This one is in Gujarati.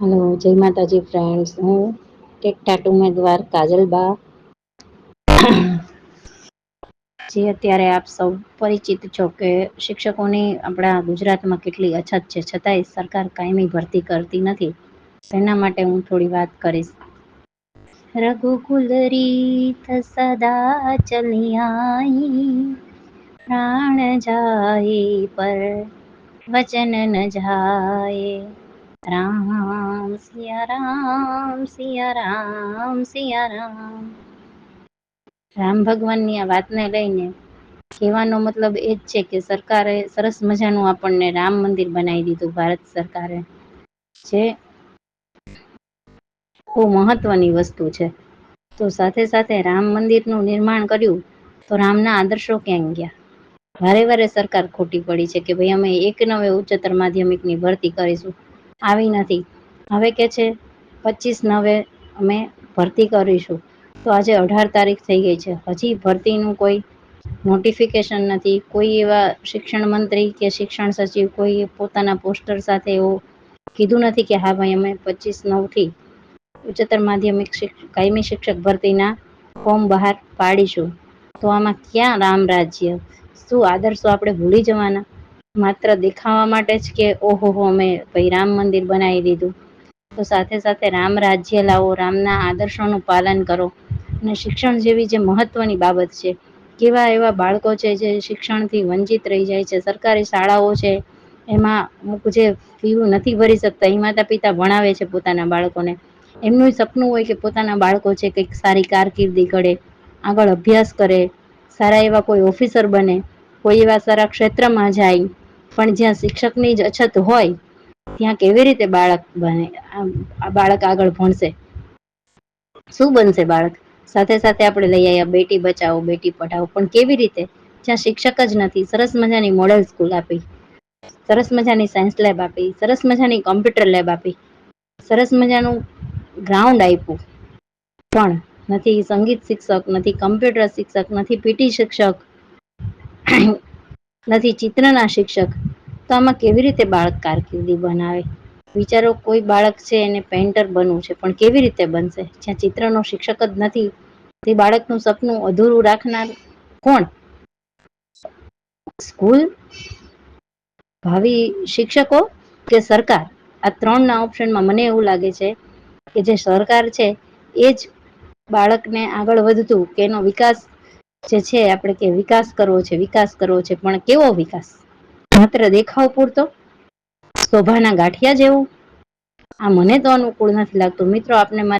હલો, જય માતાજી ફ્રેન્ડ્સ હું ટેકટાટ ઉમેદવાર કાજલબા. જે અત્યારે આપ સૌ પરિચિત છો કે શિક્ષકોની આપણા ગુજરાતમાં કેટલી અછત છે, છતાંય સરકાર કાયમી ભરતી કરતી નથી. તેના માટે હું થોડી વાત કરીશ. રઘુકુલ રીત સદા ચલિયા પ્રાણ જાય પર, વચન ન જાય. રામ સિયા રામ સિયા રામ સિયા રામ રામ ભગવાનની આ વાતને લઈને કહેવાનો મતલબ એજ છે કે સરકારે સરસ મજાનું આપણને રામ મંદિર બનાવી દીધું ભારત સરકારે, જે બહુ મહત્વની વસ્તુ છે. તો સાથે સાથે રામ મંદિરનું નિર્માણ કર્યું તો રામના આદર્શો ક્યાં ગયા? વારે વારે સરકાર ખોટી પડી છે કે ભાઈ અમે એક નવે ઉચ્ચતર માધ્યમિકની ભરતી કરીશું. આવી નથી. હવે કે છે પચીસ નવે અમે ભરતી કરીશું. તો આજે અઢાર તારીખ થઈ ગઈ છે. હજી ભરતીનું કોઈ નોટિફિકેશન નથી. કોઈ એવા શિક્ષણ મંત્રી કે શિક્ષણ સચિવ કોઈ પોતાના પોસ્ટર સાથે એવું કીધું નથી કે, હા ભાઈ, અમે પચીસ નવથી ઉચ્ચતર માધ્યમિક કાયમી શિક્ષક ભરતીના ફોર્મ બહાર પાડીશું. તો આમાં ક્યાં રામ રાજ્ય? શું આદર્શો આપણે ભૂલી જવાના? માત્ર દેખાવા માટે જ કે, ઓહો અમે ભાઈ રામ મંદિર બનાવી દીધું. તો સાથે સાથે રામ રાજ્ય લાવો, રામના આદર્શોનું પાલન કરો. અને શિક્ષણ જેવી જે મહત્વની બાબત છે, કેવા એવા બાળકો છે જે શિક્ષણથી વંચિત રહી જાય છે, સરકારી શાળાઓ છે, એમાં અમુક જે ફીવ નથી ભરી શકતા એ માતા પિતા ભણાવે છે પોતાના બાળકોને. એમનું સપનું હોય કે પોતાના બાળકો છે કંઈક સારી કારકિર્દી ઘડે આગળ અભ્યાસ કરે, સારા એવા કોઈ ઓફિસર બને, કોઈ એવા સારા ક્ષેત્રમાં જાય પણ જ્યાં શિક્ષકની જ અછત હોય, ત્યાં કેવી રીતે બાળક બને? આ બાળક આગળ ભણશે. શું બનશે બાળક? સાથે સાથે આપણે લઈ આવ્યા બેટી બચાવો, બેટી પઢાવો, પણ કેવી રીતે? જ્યાં શિક્ષક જ નથી, સરસ મજાની મોડલ સ્કૂલ આપી. સરસ મજાની સાયન્સ લેબ આપી, સરસ મજાની કોમ્પ્યુટર લેબ આપી. સરસ મજાનું ગ્રાઉન્ડ આપ્યું. પણ નથી સંગીત શિક્ષક, નથી કમ્પ્યુટર શિક્ષક, નથી પીટી શિક્ષક. નથી, ચિત્રના શિક્ષક. તો આમાં કેવી રીતે બાળક કારકિર્દી બનાવે? વિચારો, કોઈ બાળક છે એને પેન્ટર બનવું છે, પણ કેવી રીતે બનશે? જ્યાં ચિત્રનો શિક્ષક જ નથી, તે બાળકનું સપનું અધૂરું રાખનાર કોણ? સ્કૂલ ભાવિ શિક્ષકો કે સરકાર? આ ત્રણના ઓપ્શનમાં મને એવું લાગે છે કે જે સરકાર છે, એ જ બાળકને આગળ વધતું કે એનો વિકાસ જે છે, આપણે કે વિકાસ કરવો છે, વિકાસ કરવો છે, પણ કેવો વિકાસ? માત્ર દેખાવ પૂરતો? શોભાના ગાંઠિયા જેવું? આ મને તો અનુકૂળ નથી લાગતું. મિત્રો, આપને